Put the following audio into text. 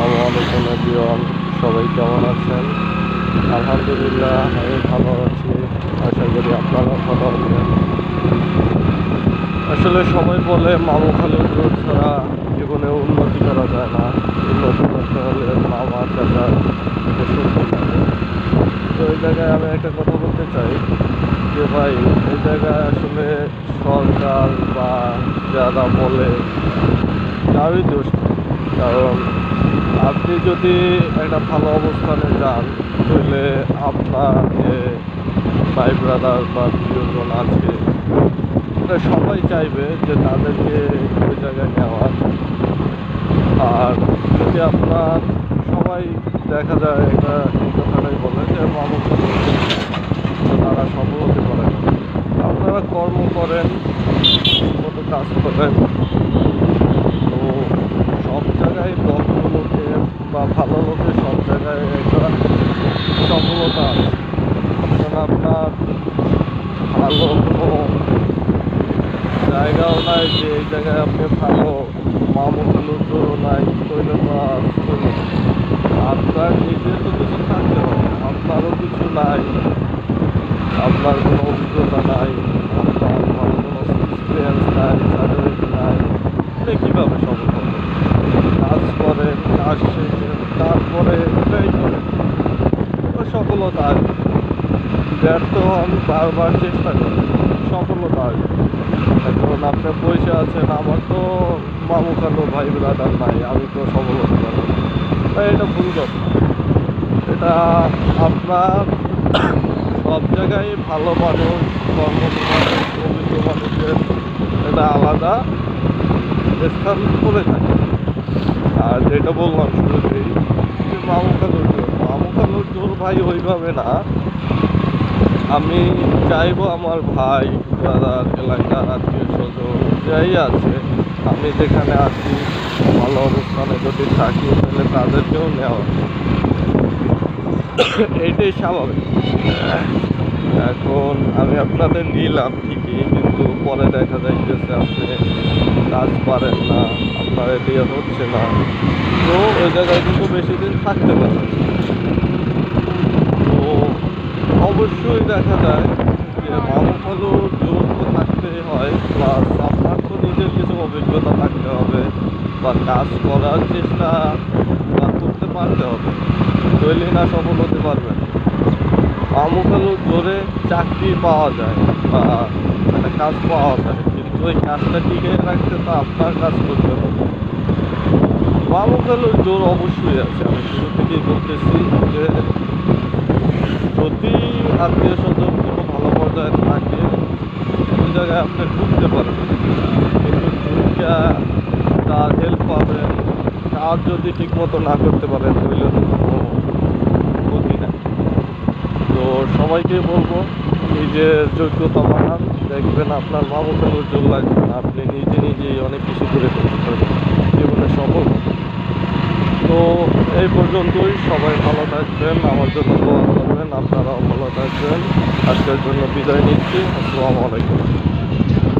আসসালামু আলাইকুম এভরিওয়ান সবাই কেমন আছেন? আলহামদুলিল্লাহ, আমি ভালো আছি। আশা করি আপনারাও ভালো আছেন। আসলে সবাই বলে মামু খালুর রোড ছাড়া জীবনে উন্নতি করা যায় না। উন্নতি করতে হলে মামা, চাচা তো এই জায়গায় আমি একটা কথা বলতে চাই যে ভাই, এই জায়গায় আসলে সরকার বা যারা বলে, তারই দোষ। কারণ আপনি যদি একটা ভালো অবস্থানে যান, তাহলে আপনার যে ভাই ব্রাদার বা প্রিয়জন আছে। এটা সবাই চাইবে যে তাদেরকে ওই জায়গায় নেওয়ার আর যদি আপনার সবাই দেখা যায়, এটা এই কথাটাই বলে যে মামুক তারা সফল হতে পারে আপনারা কর্ম করেন মতো কাজ করেন। জায়গায় দক্ষ লোকের বা ভালো লোকের সব জায়গায় একটা সফলতা আছে। কারণ আপনার ভালো কোনো জায়গাও নাই, যে এই জায়গায় আপনি ভালো মামুখালুরও নাই তৈরি না। আপনার নিজের তো কিছু থাকতে হবে, আপনারও কিছু নাই, আপনার কোনো অভিজ্ঞতা নাই, আপনার কোনো এক্সপিরিয়েন্স নাই সার্টিফিকেট নাই। কীভাবে কাজ শেখেন তারপরে এটাই তো সফলতা আসবে ব্যর্থ হন বারবার চেষ্টা করেন সফলতা আসবে এখন আপনার পয়সা আছেন, আমার তো মামু খালো ভাই, ব্রাদার নাই আমি তো সফল হতে পারব তাই এটা ভুল কথা। এটা আপনার সব জায়গায় ভালো মানুষ অভিজ্ঞ মানুষের এটা আলাদা স্থান করে থাকে। আর যেটা বললাম শুরুতেই, যে মামু খালুর জোর মামু খালুর জোর ভাই ওইভাবে না। আমি চাইব আমার ভাই দাদার এলাকার আত্মীয় স্বজন যাই আছে, আমি যেখানে আছি, ভালো অবস্থানে যদি থাকি, তাহলে তাদেরকেও নেওয়া। এইটাই স্বাভাবিক। এখন আমি আপনাদের নিলাম ঠিকই, কিন্তু পরে দেখা যাইতেছে আপনি কাজ পারেন না, আপনার দিয়ে হচ্ছে না। তো ওই জায়গায় কিন্তু বেশি দিন থাকতে পারেন তো অবশ্যই দেখা যায় যে মামু খালু জোর তো থাকতেই হয় প্লাস আপনার তো নিজের কিছু অভিজ্ঞতা থাকতে হবে, বা কাজ করার চেষ্টা বা করতে পারতে হবে। তৈলি না সফল হতে পারবেন। খালু জোরে চাকরি পাওয়া যায়, বা একটা কাজ পাওয়া যায়। ওই কাজটা টিকে রাখতে তো আপনার কাজ করতে হবে। মামু খালুর জোর অবশ্যই আছে। আমি শুরু থেকেই বলতেছি যে, যদি আত্মীয় স্বজন কোনো ভালো পর্যায়ে থাকে, ওই জায়গায় আপনি ঢুকতে পারবেন। কিন্তু ঢুকা তার হেল্প পাবেন কাজ যদি ঠিক মতো না করতে পারেন, তাহলে কোনো ক্ষতি নাই। তো সবাইকে বলব নিজের যোগ্যতা বানান দেখবেন আপনার মামুকের উজ্জ্বল লাগবে না। আপনি নিজে নিজেই অনেক কিছু করে ফেলতে পারবেন। জীবনে সফল। তো এই পর্যন্তই। সবাই ভালো থাকবেন। আমার জন্য দোয়া করবেন। আপনারাও ভালো থাকবেন। আজকের জন্য বিদায় নিচ্ছি। আসসালামু আলাইকুম।